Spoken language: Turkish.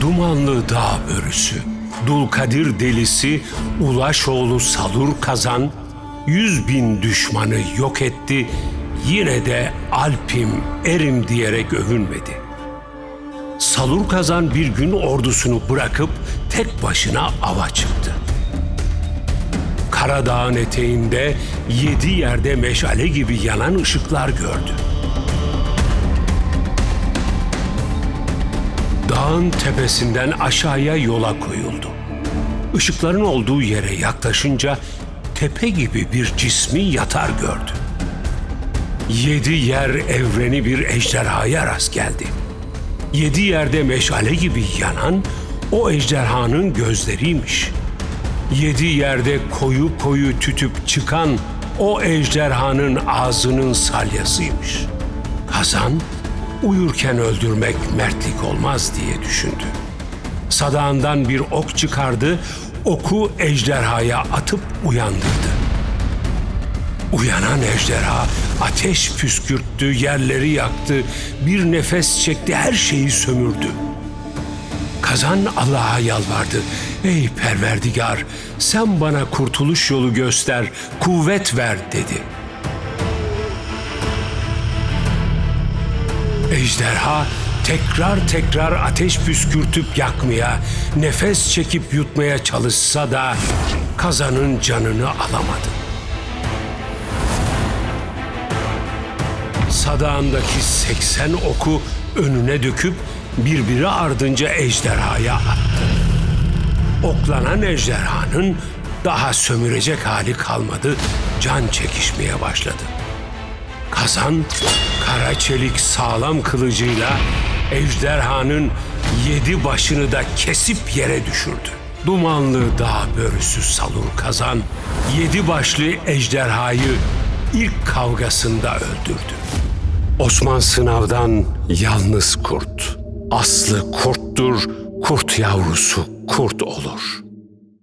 Dumanlı Dağ Börüsü, Dulkadir Delisi, Ulaşoğlu Salur Kazan, yüz bin düşmanı yok etti, yine de Alpim, Erim diyerek övünmedi. Salur Kazan bir gün ordusunu bırakıp tek başına ava çıktı. Karadağ'ın eteğinde yedi yerde meşale gibi yanan ışıklar gördü. Dağın tepesinden aşağıya yola koyuldu. Işıkların olduğu yere yaklaşınca tepe gibi bir cismi yatar gördü. Yedi yer evreni bir ejderhaya rast geldi. Yedi yerde meşale gibi yanan o ejderhanın gözleriymiş. Yedi yerde koyu koyu tütüp çıkan o ejderhanın ağzının salyasıymış. Kazan uyurken öldürmek mertlik olmaz diye düşündü. Sadağından bir ok çıkardı, oku ejderhaya atıp uyandırdı. Uyanan ejderha ateş püskürttü, yerleri yaktı, bir nefes çekti, her şeyi sömürdü. Kazan Allah'a yalvardı. Ey perverdigar, sen bana kurtuluş yolu göster, kuvvet ver dedi. Ejderha tekrar tekrar ateş püskürtüp yakmaya, nefes çekip yutmaya çalışsa da kazanın canını alamadı. Sadağındaki 80 oku önüne döküp birbiri ardınca ejderhaya attı. Oklanan ejderhanın daha sömürecek hali kalmadı, can çekişmeye başladı. Kazan kara çelik sağlam kılıcıyla ejderhanın yedi başını da kesip yere düşürdü. Dumanlı dağ börüsü salur kazan yedi başlı ejderhayı ilk kavgasında öldürdü. Osman Sınav'dan yalnız kurt. Aslı kurttur, kurt yavrusu kurt olur.''